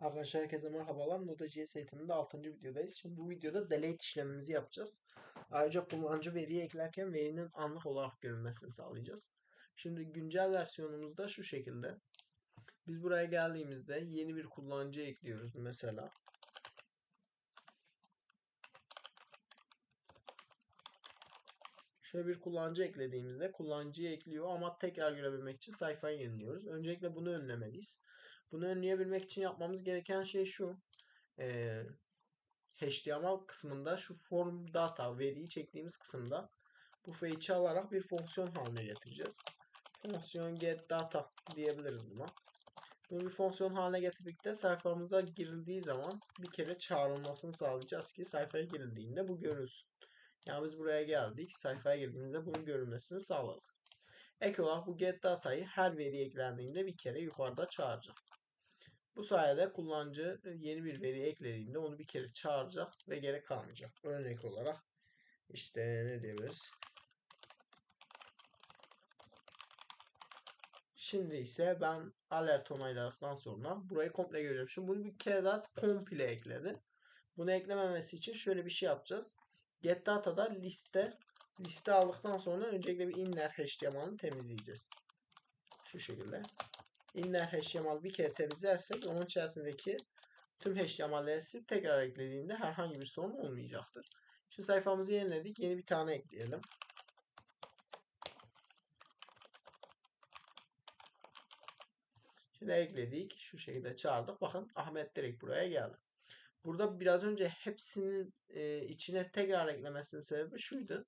Arkadaşlar herkese merhabalar. Node.js eğitiminde 6. videodayız. Şimdi bu videoda delete işlemimizi yapacağız. Ayrıca kullanıcı veriyi eklerken verinin anlık olarak görünmesini sağlayacağız. Şimdi güncel versiyonumuzda şu şekilde. Biz buraya geldiğimizde yeni bir kullanıcı ekliyoruz mesela. Şöyle bir kullanıcı eklediğimizde kullanıcıyı ekliyor ama tekrar görebilmek için sayfayı yeniliyoruz. Öncelikle bunu önlemeliyiz. Bunu önleyebilmek için yapmamız gereken şey şu. Ee, HTML kısmında şu form data veriyi çektiğimiz kısımda bu fetch'i alarak bir fonksiyon haline getireceğiz. Fonksiyon get data diyebiliriz buna. Bunu bir fonksiyon haline getirdikte sayfamıza girildiği zaman bir kere çağrılmasını sağlayacağız ki sayfaya girildiğinde bu görülsün. Yani biz buraya geldik. Sayfaya girdiğimizde bunun görülmesini sağladık. Ek olarak bu get data'yı her veri eklendiğinde bir kere yukarıda çağıracak. Bu sayede kullanıcı yeni bir veri eklediğinde onu bir kere çağıracak ve gerek kalmayacak. Örnek olarak işte ne diyebiliriz? Şimdi ise ben alert onayladıktan sonra burayı komple görüyorum. Şimdi bunu bir kere daha komple ekledi. Bunu eklememesi için şöyle bir şey yapacağız. Get data'da liste liste aldıktan sonra öncelikle bir inner HTML'ını temizleyeceğiz. Şu şekilde. Inner HTML bir kere temizlersek onun içerisindeki tüm HTML'leri silip tekrar eklediğinde herhangi bir sorun olmayacaktır. Şu sayfamızı yeniledik. Yeni bir tane ekleyelim. Şimdi ekledik. Şu şekilde çağırdık. Bakın Ahmet direkt buraya geldi. Burada biraz önce hepsinin e, içine tekrar eklemesinin sebebi şuydu.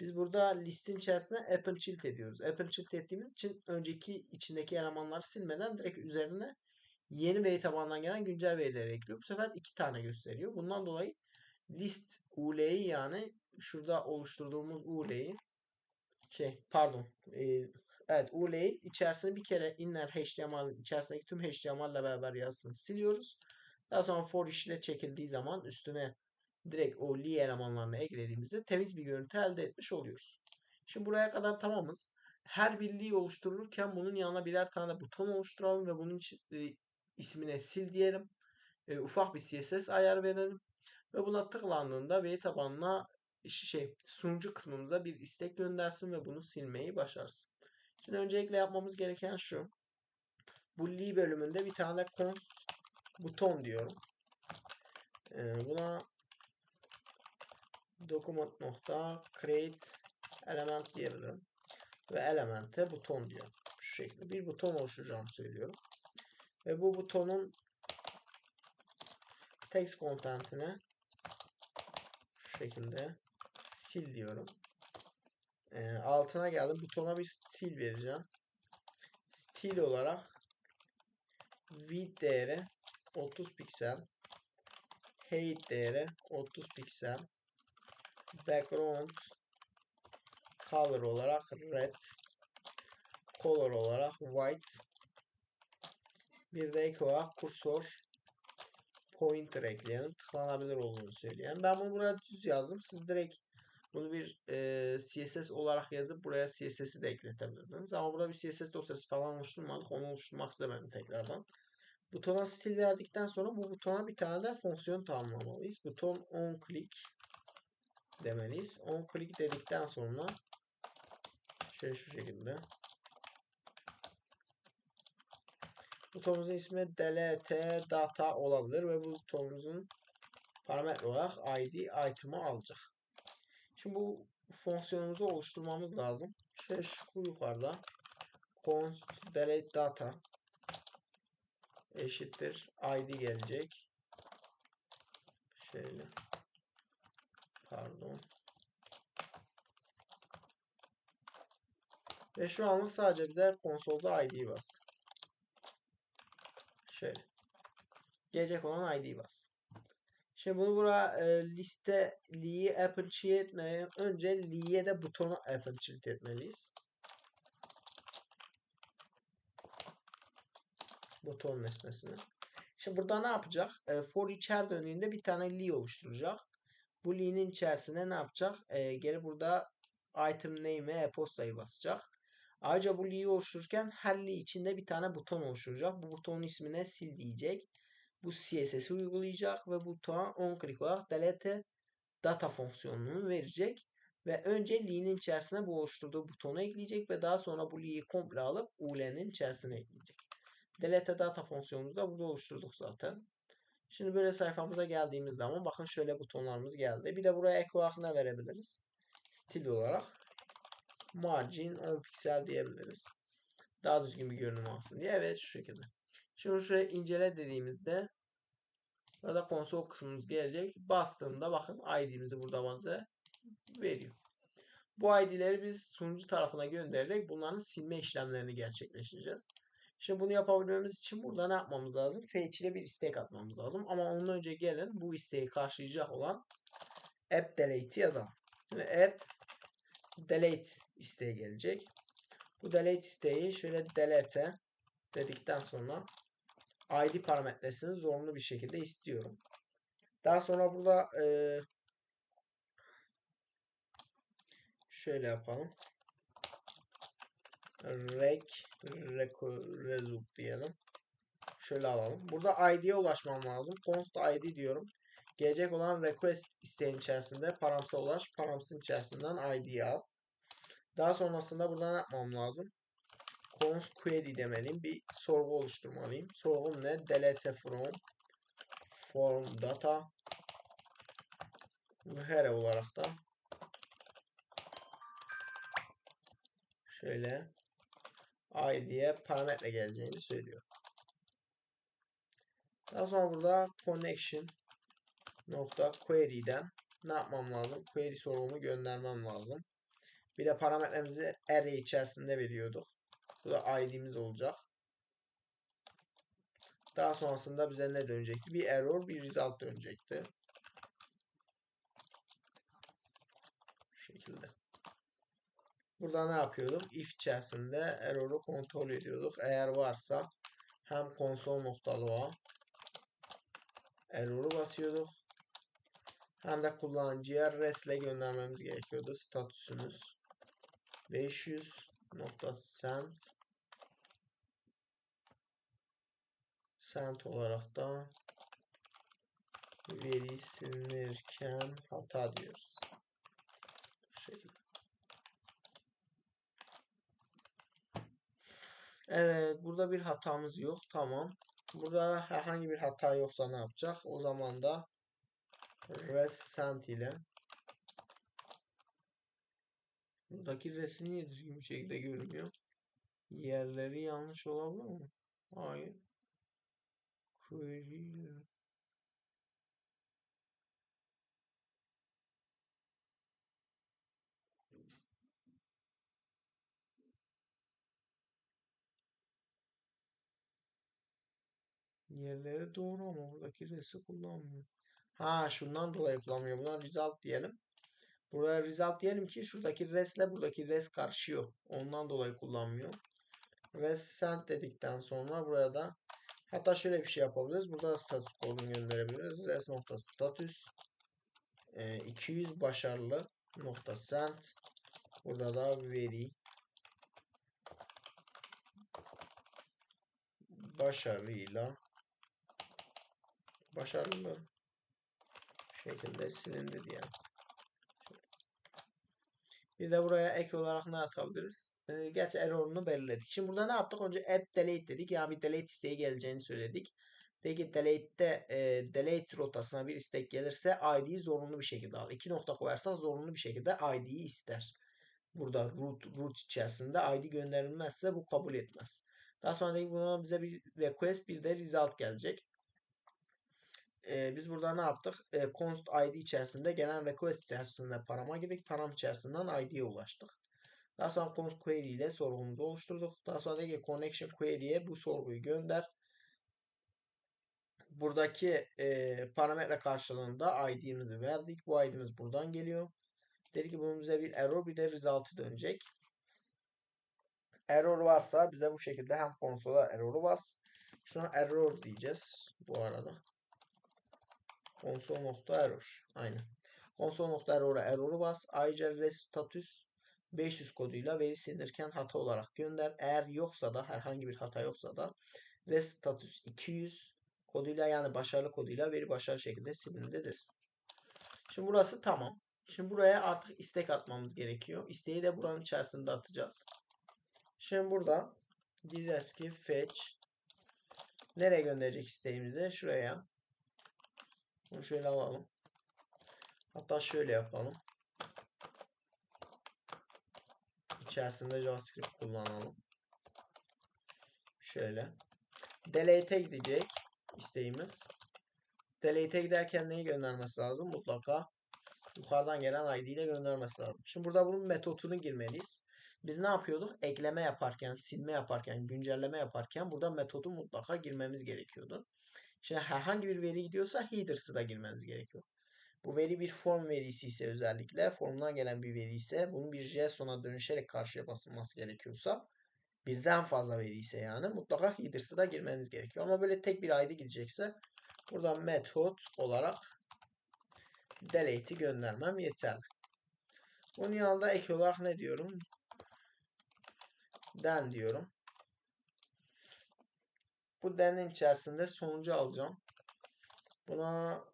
Biz burada listin içerisine Apple Chilt ediyoruz. Apple Chilt ettiğimiz için önceki içindeki elemanları silmeden direkt üzerine yeni veri tabanından gelen güncel verileri ekliyor. Bu sefer iki tane gösteriyor. Bundan dolayı list UL'yi yani şurada oluşturduğumuz UL'yi şey pardon e, evet UL'yi içerisine bir kere inner HTML içerisindeki tüm HTML ile beraber yazısını siliyoruz. Daha sonra for işle çekildiği zaman üstüne direkt o li elemanlarını eklediğimizde temiz bir görüntü elde etmiş oluyoruz. Şimdi buraya kadar tamamız. Her bir li oluştururken bunun yanına birer tane buton oluşturalım ve bunun için, e, ismine sil diyelim. E, ufak bir CSS ayar verelim. Ve buna tıklandığında veri tabanına şey sunucu kısmımıza bir istek göndersin ve bunu silmeyi başarsın. Şimdi öncelikle yapmamız gereken şu. Bu li bölümünde bir tane const buton diyorum. Ee, buna document nokta create element diyebilirim. Ve elemente buton diyor. Şu şekilde bir buton oluşturacağımı söylüyorum. Ve bu butonun text content'ine şu şekilde sil diyorum. Ee, altına geldim. Butona bir stil vereceğim. Stil olarak width değeri 30 piksel height değeri 30 piksel background color olarak red color olarak white bir de ek olarak kursor pointer ekleyelim. Tıklanabilir olduğunu söyleyen. Ben bunu buraya düz yazdım. Siz direkt bunu bir e, CSS olarak yazıp buraya CSS'i de ekletebilirsiniz. Ama burada bir CSS dosyası falan oluşturmadık. Onu oluşturmak istemedim tekrardan. Butona stil verdikten sonra bu butona bir tane de fonksiyon tanımlamalıyız. Buton on click demeliyiz. On click dedikten sonra şöyle şu şekilde butonumuzun ismi delete data olabilir ve bu butonumuzun parametre olarak id item'ı alacak. Şimdi bu fonksiyonumuzu oluşturmamız lazım. Şöyle şu yukarıda const delete data eşittir id gelecek. Şöyle. Pardon. Ve şu anlık sadece bize konsolda id bas. Şöyle. Gelecek olan id bas. Şimdi bunu buraya e, liste li'yi apple etmeye önce li'ye de butonu apple etmeliyiz. buton nesnesini. Şimdi burada ne yapacak? E, for içer döndüğünde bir tane li oluşturacak. Bu li'nin içerisine ne yapacak? E, geri burada item name ve e-postayı basacak. Ayrıca bu li'yi oluştururken her li içinde bir tane buton oluşturacak. Bu butonun ismine sil diyecek. bu CSS'i uygulayacak ve butona on click olarak delete data fonksiyonunu verecek. Ve önce li'nin içerisine bu oluşturduğu butonu ekleyecek ve daha sonra bu li'yi komple alıp ul'nin içerisine ekleyecek. Delete data fonksiyonumuzu da burada oluşturduk zaten. Şimdi böyle sayfamıza geldiğimiz zaman bakın şöyle butonlarımız geldi. Bir de buraya ek olarak ne verebiliriz? Stil olarak margin 10 piksel diyebiliriz. Daha düzgün bir görünüm alsın diye. Evet şu şekilde. Şimdi şuraya incele dediğimizde burada konsol kısmımız gelecek. Bastığımda bakın ID'mizi burada bize veriyor. Bu ID'leri biz sunucu tarafına göndererek bunların silme işlemlerini gerçekleştireceğiz. Şimdi bunu yapabilmemiz için burada ne yapmamız lazım? Fetch ile bir istek atmamız lazım. Ama ondan önce gelin bu isteği karşılayacak olan app delete'i yazalım. Şimdi app delete isteği gelecek. Bu delete isteği şöyle delete dedikten sonra ID parametresini zorunlu bir şekilde istiyorum. Daha sonra burada e, şöyle yapalım. Rec result diyelim. Şöyle alalım. Burada ID'ye ulaşmam lazım. Const ID diyorum. Gelecek olan request isteğin içerisinde paramsa ulaş. Paramsın içerisinden ID'yi al. Daha sonrasında burada ne yapmam lazım? Const query demeliyim. Bir sorgu oluşturmalıyım. Sorgum ne? Delete from form data here olarak da şöyle id'ye parametre geleceğini söylüyor. Daha sonra burada connection nokta query'den ne yapmam lazım? Query sorgumu göndermem lazım. Bir de parametremizi array içerisinde veriyorduk. Bu da id'miz olacak. Daha sonrasında bize ne dönecekti? Bir error, bir result dönecekti. Şu şekilde. Burada ne yapıyorduk? If içerisinde error'u kontrol ediyorduk. Eğer varsa hem konsol noktalı error'u basıyorduk. Hem de kullanıcıya res ile göndermemiz gerekiyordu. Statüsümüz 500.send sent olarak da veri silinirken hata diyoruz. Bu şekilde. Evet, burada bir hatamız yok. Tamam. Burada herhangi bir hata yoksa ne yapacak? O zaman da resent ile buradaki resim niye düzgün bir şekilde görünmüyor? Yerleri yanlış olabilir mi? Hayır. Query Yerleri doğru ama buradaki resi kullanmıyor. Ha şundan dolayı kullanmıyor. Buna result diyelim. Buraya result diyelim ki şuradaki resle buradaki res karşıyor. Ondan dolayı kullanmıyor. Res send dedikten sonra buraya da hatta şöyle bir şey yapabiliriz. Burada status kodunu gönderebiliriz. Res nokta status 200 e, başarılı nokta send burada da veri başarıyla başarılı şekilde silindi diye. Bir de buraya ek olarak ne atabiliriz? Ee, gerçi error'unu belirledik. Şimdi burada ne yaptık? Önce app delete dedik. Yani bir delete isteği geleceğini söyledik. Peki delete'de e, delete rotasına bir istek gelirse ID'yi zorunlu bir şekilde al. İki nokta koyarsan zorunlu bir şekilde ID'yi ister. Burada root, root içerisinde ID gönderilmezse bu kabul etmez. Daha sonra buna bize bir request bir de result gelecek e, biz burada ne yaptık? E, const id içerisinde gelen request içerisinde parama girdik. Param içerisinden id'ye ulaştık. Daha sonra const query ile sorgumuzu oluşturduk. Daha sonra dedi ki connection query'e bu sorguyu gönder. Buradaki e, parametre karşılığında id'mizi verdik. Bu id'miz buradan geliyor. Dedi ki bunun bize bir error bir de result'ı dönecek. Error varsa bize bu şekilde hem konsola error'u bas. Şuna error diyeceğiz bu arada. Console.error. Aynen. Console.error'a error'u bas. Ayrıca restatus 500 koduyla veri silinirken hata olarak gönder. Eğer yoksa da herhangi bir hata yoksa da restatus 200 koduyla yani başarılı koduyla veri başarılı şekilde silindi. Şimdi burası tamam. Şimdi buraya artık istek atmamız gerekiyor. İsteği de buranın içerisinde atacağız. Şimdi burada diyeceğiz ki fetch nereye gönderecek isteğimizi? Şuraya. Bunu şöyle alalım. Hatta şöyle yapalım. İçerisinde JavaScript kullanalım. Şöyle. Delete'e gidecek isteğimiz. Delete'e giderken neyi göndermesi lazım? Mutlaka yukarıdan gelen ID ile göndermesi lazım. Şimdi burada bunun metotunu girmeliyiz. Biz ne yapıyorduk? Ekleme yaparken, silme yaparken, güncelleme yaparken burada metodu mutlaka girmemiz gerekiyordu. Şimdi herhangi bir veri gidiyorsa headers'ı da girmeniz gerekiyor. Bu veri bir form verisi ise özellikle formdan gelen bir veri ise bunun bir JSON'a dönüşerek karşıya basılması gerekiyorsa birden fazla veri ise yani mutlaka headers'ı da girmeniz gerekiyor. Ama böyle tek bir ID gidecekse burada metot olarak delete'i göndermem yeterli. Bunun yanında ek olarak ne diyorum? Den diyorum. Bu den'in içerisinde sonucu alacağım. Buna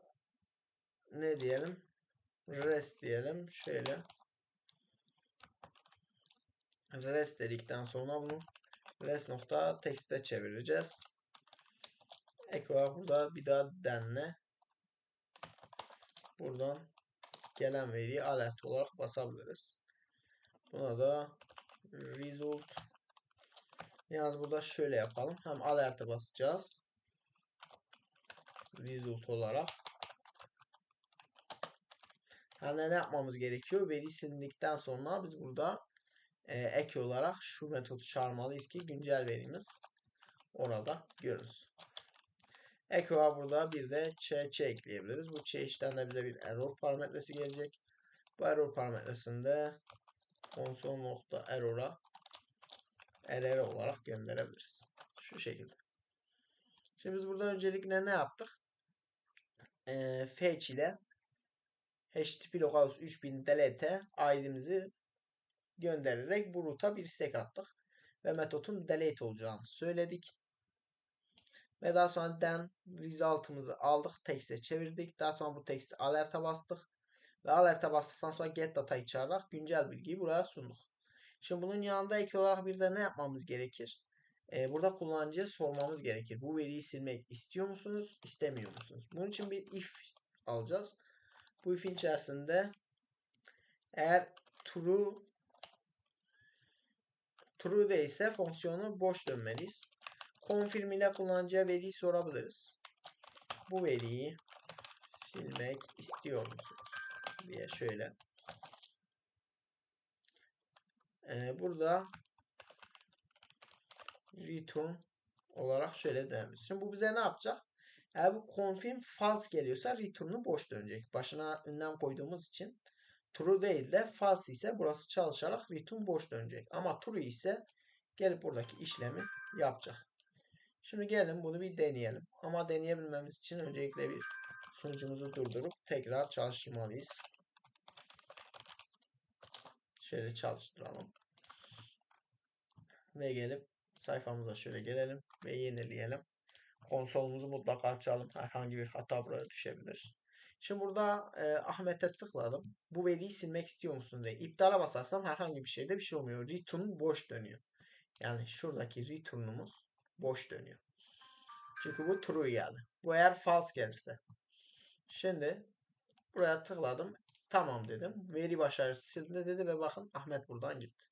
ne diyelim? Rest diyelim. Şöyle. Rest dedikten sonra bunu rest nokta text'e çevireceğiz. Ek burada bir daha denle. Buradan gelen veriyi alert olarak basabiliriz. Buna da result Yalnız burada şöyle yapalım. Hem alert'e basacağız. Result olarak. Hem de ne yapmamız gerekiyor? Veri silindikten sonra biz burada e, ek olarak şu metodu çağırmalıyız ki güncel verimiz orada görünsün. Ek olarak burada bir de ç, ekleyebiliriz. Bu işten de bize bir error parametresi gelecek. Bu error parametresinde console.error'a error olarak gönderebiliriz. Şu şekilde. Şimdi biz burada öncelikle ne yaptık? Ee, fetch ile http localhost 3000 delete id'mizi göndererek bu root'a bir istek attık. Ve metotun delete olacağını söyledik. Ve daha sonra den result'ımızı aldık. Text'e çevirdik. Daha sonra bu text'i alert'a bastık. Ve alert'a bastıktan sonra get data'yı çağırarak güncel bilgiyi buraya sunduk. Şimdi bunun yanında ek olarak bir de ne yapmamız gerekir? Ee, burada kullanıcıya sormamız gerekir. Bu veriyi silmek istiyor musunuz, istemiyor musunuz? Bunun için bir if alacağız. Bu if'in içerisinde eğer true true değilse fonksiyonu boş dönmeliyiz. Confirm ile kullanıcıya veriyi sorabiliriz. Bu veriyi silmek istiyor musunuz? diye şöyle ee, burada return olarak şöyle dememiz. Şimdi bu bize ne yapacak? Eğer bu confirm false geliyorsa return'u boş dönecek. Başına ünlem koyduğumuz için true değil de false ise burası çalışarak return boş dönecek. Ama true ise gelip buradaki işlemi yapacak. Şimdi gelin bunu bir deneyelim. Ama deneyebilmemiz için öncelikle bir sunucumuzu durdurup tekrar çalıştırmalıyız. Şöyle çalıştıralım. Ve gelip sayfamıza şöyle gelelim ve yenileyelim. Konsolumuzu mutlaka açalım. Herhangi bir hata buraya düşebilir. Şimdi burada e, Ahmet'e tıkladım. Bu veriyi silmek istiyor musun diye. İptala basarsam herhangi bir şeyde bir şey olmuyor. Return boş dönüyor. Yani şuradaki return'umuz boş dönüyor. Çünkü bu true geldi. Bu eğer false gelirse. Şimdi buraya tıkladım. Tamam dedim. Veri başarısı sildi dedi ve bakın Ahmet buradan gitti.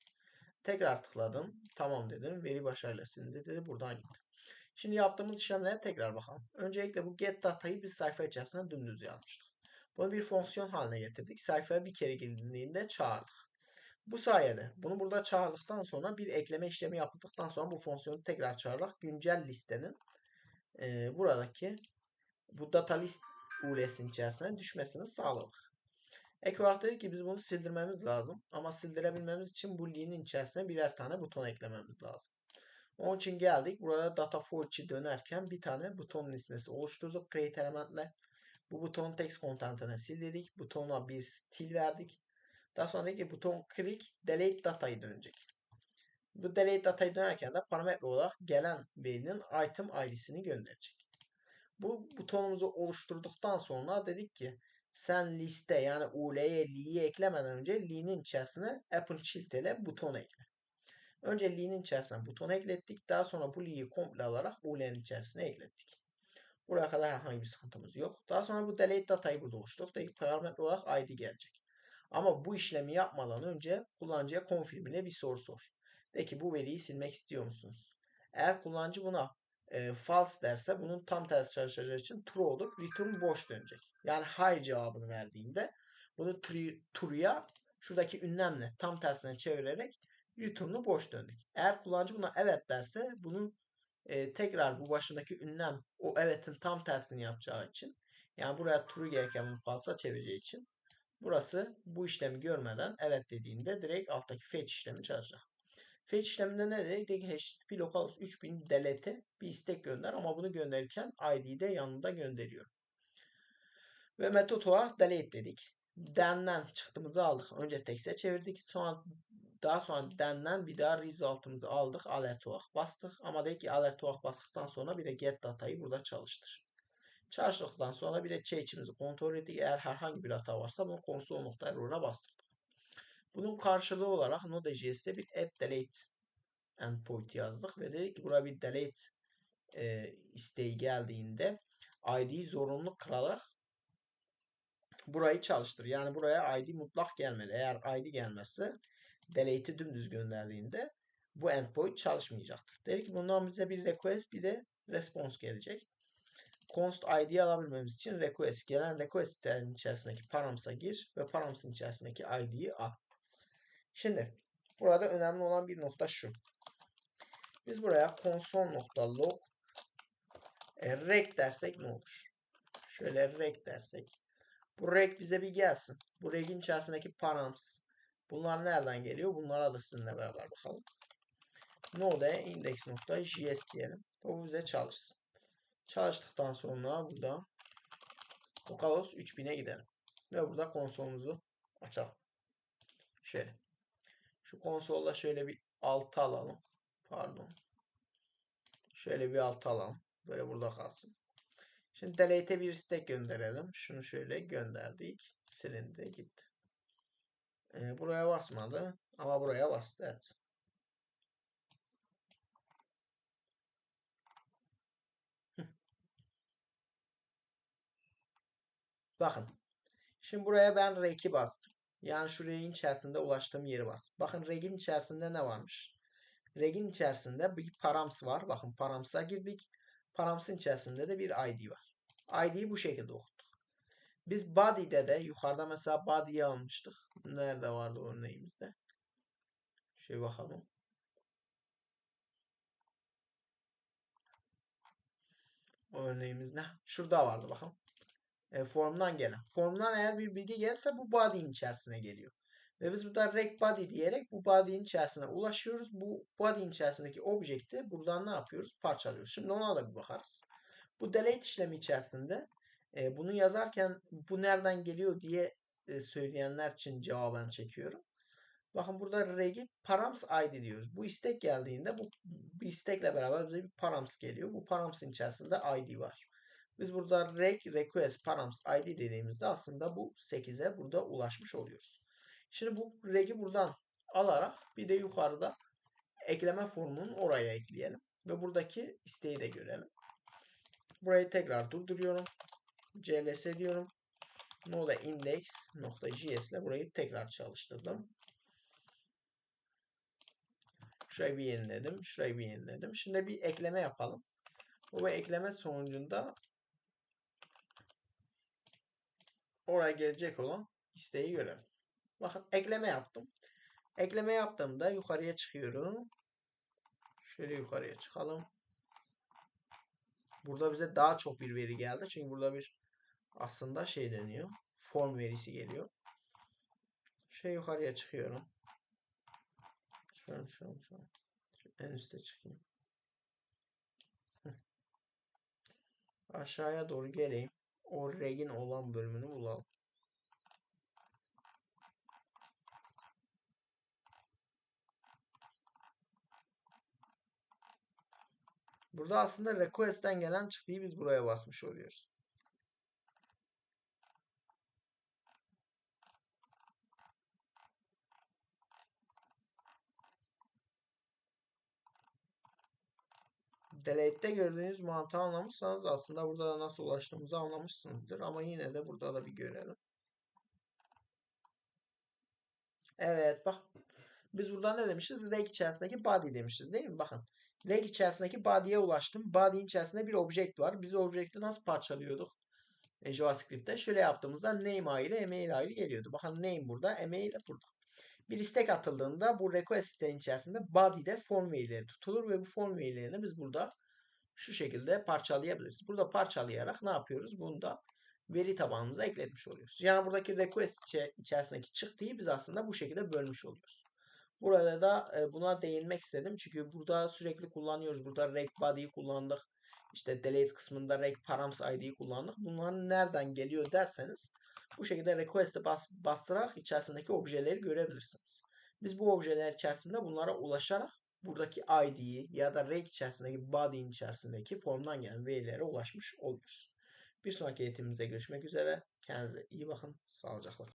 Tekrar tıkladım. Tamam dedim. Veri başarıyla silindi dedi. Buradan gitti. Şimdi yaptığımız işlemlere tekrar bakalım. Öncelikle bu get datayı biz sayfa içerisinde dümdüz yazmıştık. Bunu bir fonksiyon haline getirdik. Sayfaya bir kere girildiğinde çağırdık. Bu sayede bunu burada çağırdıktan sonra bir ekleme işlemi yapıldıktan sonra bu fonksiyonu tekrar çağırarak güncel listenin e, buradaki bu data list URL'sinin içerisine düşmesini sağladık. Olarak dedik ki biz bunu sildirmemiz lazım. Ama sildirebilmemiz için bu line'in içerisine birer tane buton eklememiz lazım. Onun için geldik. Burada data for içi dönerken bir tane buton listesi oluşturduk. Create elementle. Bu buton text content'ını sil dedik. Butona bir stil verdik. Daha sonra dedik ki buton click delete data'yı dönecek. Bu delete data'yı dönerken de parametre olarak gelen verinin item id'sini gönderecek. Bu butonumuzu oluşturduktan sonra dedik ki sen liste yani UL'ye li'yi eklemeden önce li'nin içerisine Apple Shift ile buton ekle. Önce li'nin içerisine buton eklettik. Daha sonra bu li'yi komple alarak UL'nin içerisine eklettik. Buraya kadar herhangi bir sıkıntımız yok. Daha sonra bu delete datayı burada oluşturduk. Parametre olarak ID gelecek. Ama bu işlemi yapmadan önce kullanıcıya confirm ile bir soru sor. De ki bu veriyi silmek istiyor musunuz? Eğer kullanıcı buna e, false derse bunun tam tersi çalışacağı için true olup return boş dönecek. Yani hayır cevabını verdiğinde bunu true'ya şuradaki ünlemle tam tersine çevirerek return'u boş döndük. Eğer kullanıcı buna evet derse bunun e, tekrar bu başındaki ünlem o evet'in tam tersini yapacağı için yani buraya true gereken bunu false'a çevireceği için burası bu işlemi görmeden evet dediğinde direkt alttaki fetch işlemi çalışacak. Fetch işleminde ne dedik? HTTP localhost 3000 delete bir istek gönder ama bunu gönderirken ID'yi de yanında gönderiyor. Ve olarak delete dedik. Den'den çıktığımızı aldık. Önce text'e çevirdik. Sonra daha sonra den'den bir daha result'ımızı aldık. Alert olarak bastık. Ama dedik ki alert olarak bastıktan sonra bir de get datayı burada çalıştır. Çalıştıktan sonra bir de change'imizi kontrol ettik. Eğer herhangi bir hata varsa bunu console.error'a bastırdık. Bunun karşılığı olarak Node.js'te bir app delete endpoint yazdık ve dedik ki buraya bir delete e, isteği geldiğinde ID'yi zorunlu kılarak burayı çalıştır. Yani buraya ID mutlak gelmeli. Eğer ID gelmezse delete'i dümdüz gönderdiğinde bu endpoint çalışmayacaktır. Dedik ki bundan bize bir request bir de response gelecek. Const ID'yi alabilmemiz için request gelen request'lerin içerisindeki paramsa gir ve paramsın içerisindeki ID'yi al. Şimdi burada önemli olan bir nokta şu. Biz buraya console.log e, rec dersek ne olur? Şöyle rec dersek. Bu rec bize bir gelsin. Bu rec'in içerisindeki params. Bunlar nereden geliyor? Bunlara da sizinle beraber bakalım. Node index.js diyelim. Bu bize çalışsın. Çalıştıktan sonra burada localhost 3000'e gidelim. Ve burada konsolumuzu açalım. Şöyle. Şu konsolda şöyle bir altı alalım. Pardon. Şöyle bir altı alalım. Böyle burada kalsın. Şimdi delete'e bir istek gönderelim. Şunu şöyle gönderdik. Silindi gitti. Ee, buraya basmadı. Ama buraya bastı. Evet. Bakın. Şimdi buraya ben R2 bastım. Yani şu reg'in içerisinde ulaştığım yeri bas. Bakın reg'in içerisinde ne varmış? Reg'in içerisinde bir params var. Bakın params'a girdik. Params'ın içerisinde de bir ID var. ID'yi bu şekilde okuttuk. Biz body'de de yukarıda mesela body'yi almıştık. Nerede vardı örneğimizde? Şöyle bakalım. Örneğimiz ne? Şurada vardı bakın e, formdan gelen. Formdan eğer bir bilgi gelse bu body'nin içerisine geliyor. Ve biz burada rec body diyerek bu body'nin içerisine ulaşıyoruz. Bu body'nin içerisindeki objekti buradan ne yapıyoruz? Parçalıyoruz. Şimdi ona da bir bakarız. Bu delete işlemi içerisinde e, bunu yazarken bu nereden geliyor diye e, söyleyenler için cevaben çekiyorum. Bakın burada reg'i params id diyoruz. Bu istek geldiğinde bu, bu istekle beraber bize bir params geliyor. Bu params'ın içerisinde id var. Biz burada rec request params id dediğimizde aslında bu 8'e burada ulaşmış oluyoruz. Şimdi bu reg'i buradan alarak bir de yukarıda ekleme formunun oraya ekleyelim. Ve buradaki isteği de görelim. Burayı tekrar durduruyorum. cls diyorum. Node index.js ile burayı tekrar çalıştırdım. Şurayı bir yeniledim. Şurayı bir yeniledim. Şimdi bir ekleme yapalım. Bu ekleme sonucunda oraya gelecek olan isteği görelim. Bakın ekleme yaptım. Ekleme yaptığımda yukarıya çıkıyorum. Şöyle yukarıya çıkalım. Burada bize daha çok bir veri geldi. Çünkü burada bir aslında şey deniyor. Form verisi geliyor. Şey yukarıya çıkıyorum. Şöyle şöyle şöyle. En üste çıkayım. Aşağıya doğru geleyim o regin olan bölümünü bulalım. Burada aslında request'ten gelen çıktıyı biz buraya basmış oluyoruz. Delete'de gördüğünüz mantığı anlamışsanız aslında burada da nasıl ulaştığımızı anlamışsınızdır. Ama yine de burada da bir görelim. Evet bak biz burada ne demişiz? Reg içerisindeki body demişiz değil mi? Bakın reg içerisindeki body'ye ulaştım. Body'nin içerisinde bir object var. Biz object'i nasıl parçalıyorduk? E, JavaScript'te şöyle yaptığımızda name ayrı, email ayrı geliyordu. Bakın name burada, email burada. Bir istek atıldığında bu request içerisinde body'de form verileri tutulur ve bu form verilerini biz burada şu şekilde parçalayabiliriz. Burada parçalayarak ne yapıyoruz? Bunu da veri tabanımıza ekletmiş oluyoruz. Yani buradaki request içerisindeki çıktıyı biz aslında bu şekilde bölmüş oluyoruz. Burada da e, buna değinmek istedim. Çünkü burada sürekli kullanıyoruz. Burada rec body'yi kullandık. İşte delete kısmında rec params id'yi kullandık. Bunların nereden geliyor derseniz bu şekilde request'e bas, bastırarak içerisindeki objeleri görebilirsiniz. Biz bu objeler içerisinde bunlara ulaşarak buradaki ID'yi ya da reg içerisindeki body'nin içerisindeki formdan gelen verilere ulaşmış oluyoruz. Bir sonraki eğitimimize görüşmek üzere. Kendinize iyi bakın. Sağlıcakla